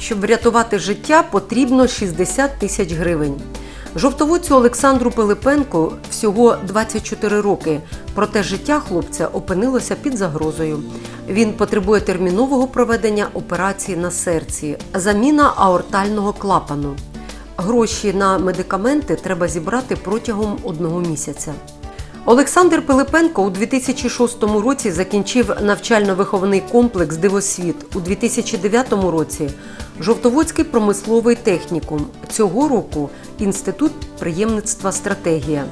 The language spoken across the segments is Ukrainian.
Щоб врятувати життя, потрібно 60 тисяч гривень. Жовтоводцю Олександру Пилипенку всього 24 роки, проте життя хлопця опинилося під загрозою. Він потребує термінового проведення операції на серці, заміна аортального клапану. Гроші на медикаменти треба зібрати протягом одного місяця. Олександр Пилипенко у 2006 році закінчив навчально-виховний комплекс Дивосвіт. У 2009 році Жовтоводський промисловий технікум. Цього року інститут приємництва стратегія.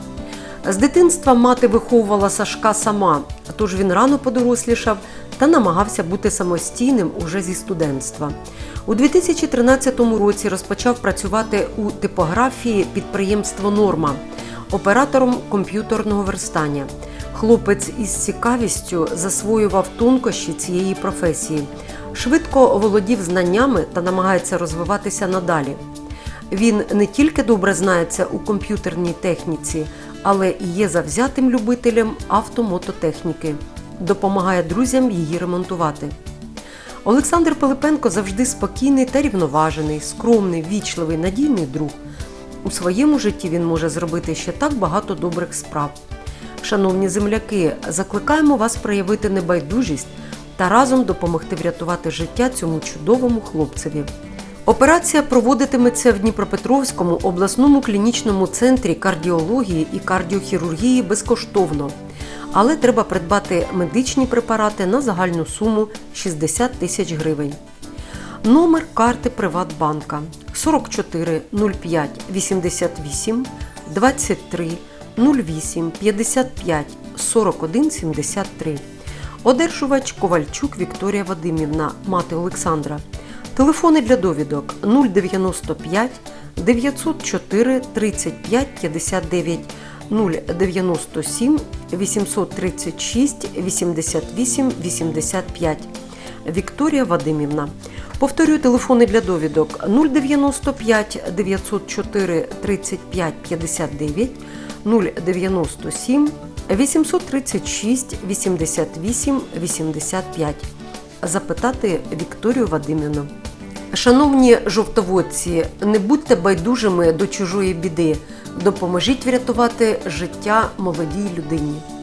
З дитинства мати виховувала Сашка сама, тож він рано подорослішав та намагався бути самостійним уже зі студентства. У 2013 році розпочав працювати у типографії підприємство Норма оператором комп'ютерного верстання. Хлопець із цікавістю засвоював тонкощі цієї професії, швидко володів знаннями та намагається розвиватися надалі. Він не тільки добре знається у комп'ютерній техніці, але і є завзятим любителем автомототехніки, допомагає друзям її ремонтувати. Олександр Пилипенко завжди спокійний та рівноважений, скромний, вічливий, надійний друг. У своєму житті він може зробити ще так багато добрих справ. Шановні земляки, закликаємо вас проявити небайдужість та разом допомогти врятувати життя цьому чудовому хлопцеві. Операція проводитиметься в Дніпропетровському обласному клінічному центрі кардіології і кардіохірургії безкоштовно. Але треба придбати медичні препарати на загальну суму 60 тисяч гривень. Номер карти Приватбанка 44 05 88 23 08 55 41 73. Одержувач Ковальчук Вікторія Вадимівна, мати Олександра. Телефони для довідок 095 904 35 59 097 836 88 85. Вікторія Вадимівна. Повторюю телефони для довідок 095 904 35 59 097 836 88 85. Запитати Вікторію Вадимівну. Шановні жовтоводці, не будьте байдужими до чужої біди. Допоможіть врятувати життя молодій людині.